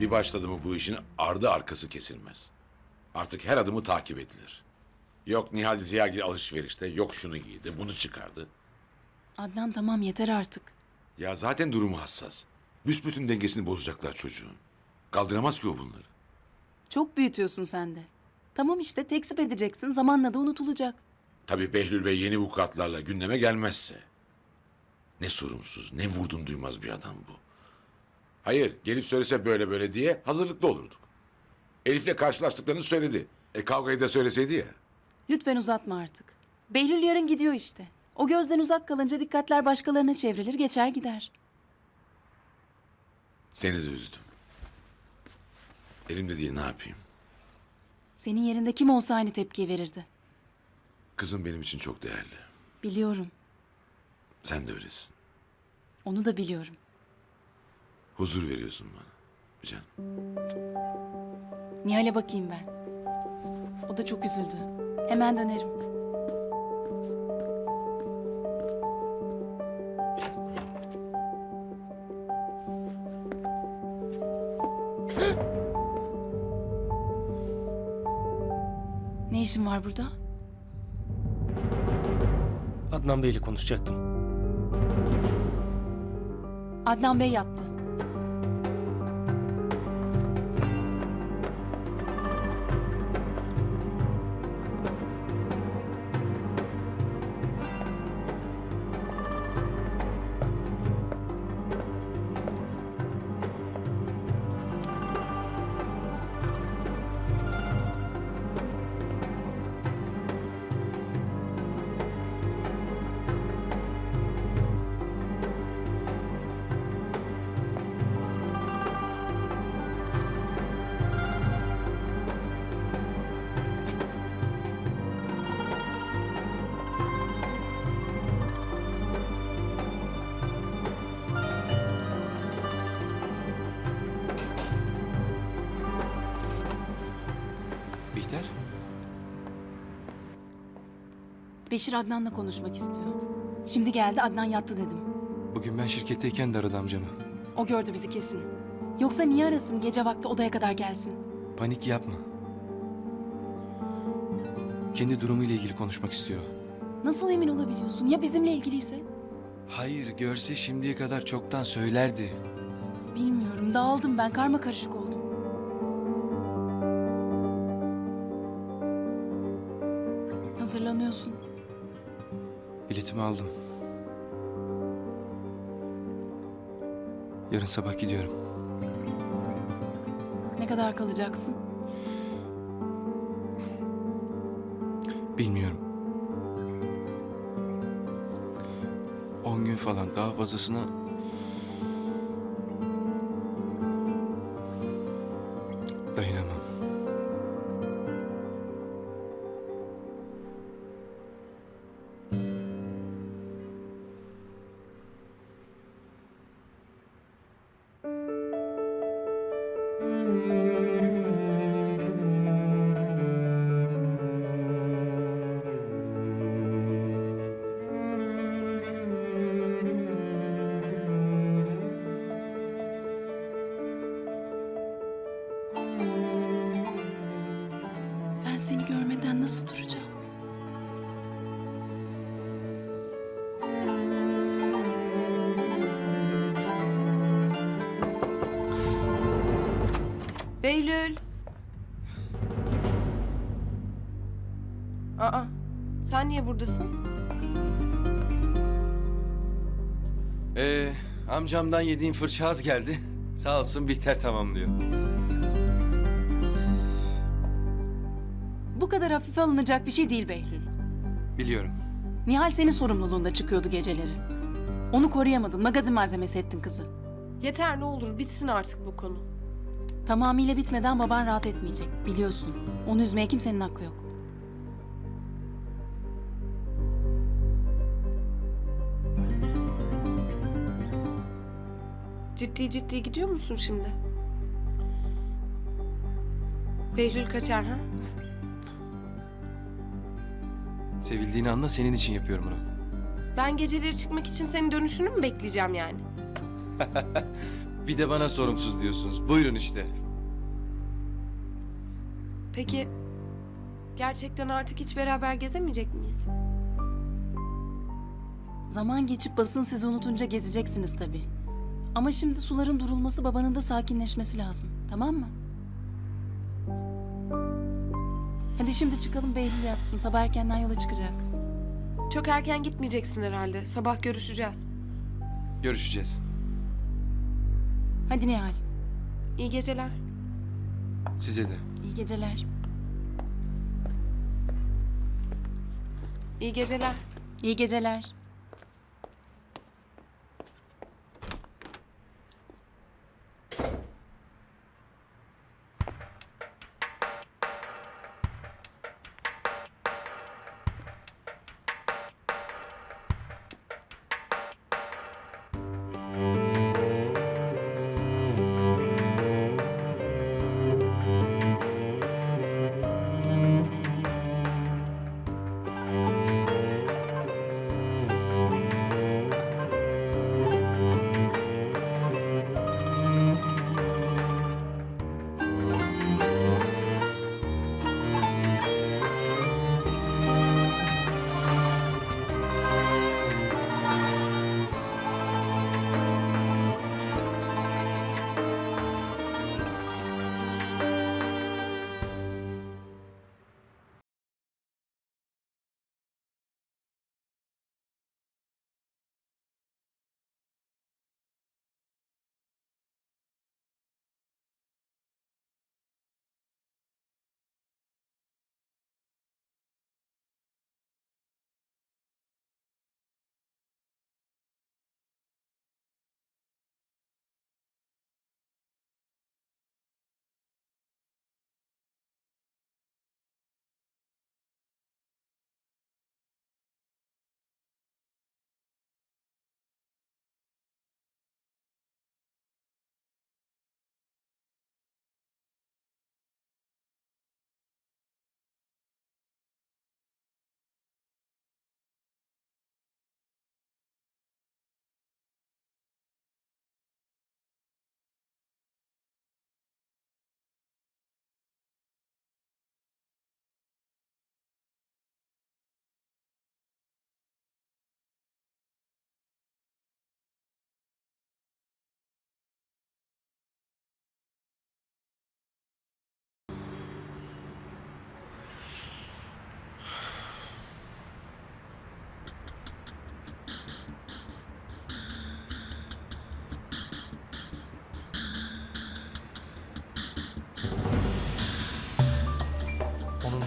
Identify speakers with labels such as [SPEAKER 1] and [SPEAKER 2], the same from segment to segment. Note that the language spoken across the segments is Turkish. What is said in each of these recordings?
[SPEAKER 1] Bir başladı mı bu işin ardı arkası kesilmez. Artık her adımı takip edilir. Yok Nihal Ziyagil alışverişte, yok şunu giydi, bunu çıkardı.
[SPEAKER 2] Adnan tamam yeter artık.
[SPEAKER 1] Ya zaten durumu hassas. Büsbütün dengesini bozacaklar çocuğun. Kaldıramaz ki o bunları.
[SPEAKER 2] Çok büyütüyorsun sen de. Tamam işte tekzip edeceksin zamanla da unutulacak.
[SPEAKER 1] Tabii Behlül Bey yeni vukuatlarla gündeme gelmezse. Ne sorumsuz, ne vurdum duymaz bir adam bu. Hayır, gelip söylese böyle böyle diye hazırlıklı olurduk. Elif'le karşılaştıklarını söyledi. E kavgayı da söyleseydi ya.
[SPEAKER 2] Lütfen uzatma artık. Behlül yarın gidiyor işte. O gözden uzak kalınca dikkatler başkalarına çevrilir geçer gider.
[SPEAKER 1] Seni de üzdüm. Elimde değil ne yapayım?
[SPEAKER 2] Senin yerinde kim olsa aynı tepkiyi verirdi.
[SPEAKER 1] Kızım benim için çok değerli.
[SPEAKER 2] Biliyorum.
[SPEAKER 1] Sen de öylesin.
[SPEAKER 2] Onu da biliyorum.
[SPEAKER 1] Huzur veriyorsun bana. Can.
[SPEAKER 2] Nihal'e bakayım ben. O da çok üzüldü. Hemen dönerim. Ne işin var burada?
[SPEAKER 3] Adnan Bey'le konuşacaktım.
[SPEAKER 2] Adnan Bey yattı.
[SPEAKER 4] Bihter?
[SPEAKER 2] Beşir Adnan'la konuşmak istiyor. Şimdi geldi Adnan yattı dedim.
[SPEAKER 4] Bugün ben şirketteyken de aradı amcamı.
[SPEAKER 2] O gördü bizi kesin. Yoksa niye arasın gece vakti odaya kadar gelsin?
[SPEAKER 4] Panik yapma. Kendi durumuyla ilgili konuşmak istiyor.
[SPEAKER 2] Nasıl emin olabiliyorsun? Ya bizimle ilgiliyse?
[SPEAKER 4] Hayır, görse şimdiye kadar çoktan söylerdi.
[SPEAKER 2] Bilmiyorum. Dağıldım ben. Karma karışık oldum. Hazırlanıyorsun.
[SPEAKER 4] Biletimi aldım. Yarın sabah gidiyorum.
[SPEAKER 2] Ne kadar kalacaksın?
[SPEAKER 4] Bilmiyorum. 10 gün falan daha fazlasına...
[SPEAKER 5] Behlül. Aa, sen niye buradasın?
[SPEAKER 4] Ee, amcamdan yediğim fırça az geldi. Sağ olsun Bihter tamamlıyor.
[SPEAKER 2] Bu kadar hafife alınacak bir şey değil Behlül.
[SPEAKER 4] Biliyorum.
[SPEAKER 2] Nihal senin sorumluluğunda çıkıyordu geceleri. Onu koruyamadın. Magazin malzemesi ettin kızı.
[SPEAKER 5] Yeter ne olur bitsin artık bu konu.
[SPEAKER 2] Tamamıyla bitmeden baban rahat etmeyecek. Biliyorsun. Onu üzmeye kimsenin hakkı yok.
[SPEAKER 5] Ciddi ciddi gidiyor musun şimdi? Behlül kaçar ha?
[SPEAKER 4] Sevildiğini anla senin için yapıyorum bunu.
[SPEAKER 5] Ben geceleri çıkmak için senin dönüşünü mü bekleyeceğim yani?
[SPEAKER 6] Bir de bana sorumsuz diyorsunuz. Buyurun işte.
[SPEAKER 5] Peki gerçekten artık hiç beraber gezemeyecek miyiz?
[SPEAKER 2] Zaman geçip basın sizi unutunca gezeceksiniz tabii. Ama şimdi suların durulması babanın da sakinleşmesi lazım. Tamam mı? Hadi şimdi çıkalım Behlül yatsın. Sabah erkenden yola çıkacak.
[SPEAKER 5] Çok erken gitmeyeceksin herhalde. Sabah görüşeceğiz.
[SPEAKER 6] Görüşeceğiz.
[SPEAKER 2] Hadi Nihal.
[SPEAKER 5] İyi geceler.
[SPEAKER 6] Size de.
[SPEAKER 2] İyi geceler.
[SPEAKER 5] İyi geceler.
[SPEAKER 2] İyi geceler.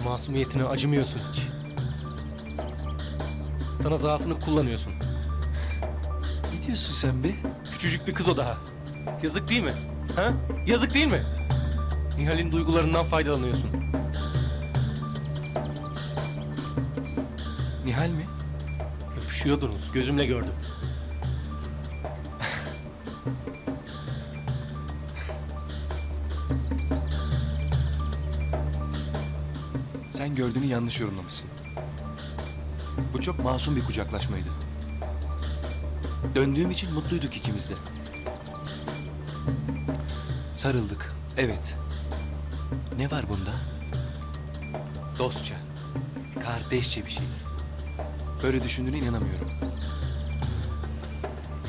[SPEAKER 3] Masumiyetine acımıyorsun hiç. Sana zaafını kullanıyorsun.
[SPEAKER 6] Ne diyorsun sen be?
[SPEAKER 3] Küçücük bir kız o daha. Yazık değil mi? Ha? Yazık değil mi? Nihal'in duygularından faydalanıyorsun.
[SPEAKER 6] Nihal mi?
[SPEAKER 3] Öpüşüyordunuz, gözümle gördüm.
[SPEAKER 4] Sen gördüğünü yanlış yorumlamışsın. Bu çok masum bir kucaklaşmaydı. Döndüğüm için mutluyduk ikimiz de. Sarıldık. Evet. Ne var bunda? Dostça, kardeşçe bir şey. Böyle düşündüğüne inanamıyorum.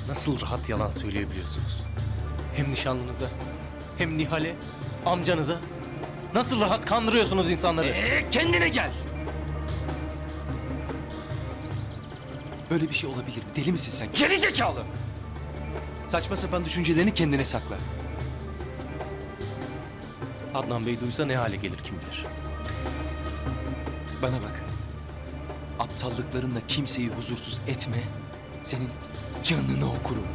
[SPEAKER 3] Nasıl rahat yalan söyleyebiliyorsunuz? Hem nişanlınıza, hem Nihal'e, amcanıza. Nasıl rahat kandırıyorsunuz insanları?
[SPEAKER 4] Ee, kendine gel! Böyle bir şey olabilir mi? Deli misin sen? Geri zekalı! Saçma sapan düşüncelerini kendine sakla.
[SPEAKER 3] Adnan Bey duysa ne hale gelir kim bilir.
[SPEAKER 4] Bana bak. Aptallıklarınla kimseyi huzursuz etme. Senin canını okurum.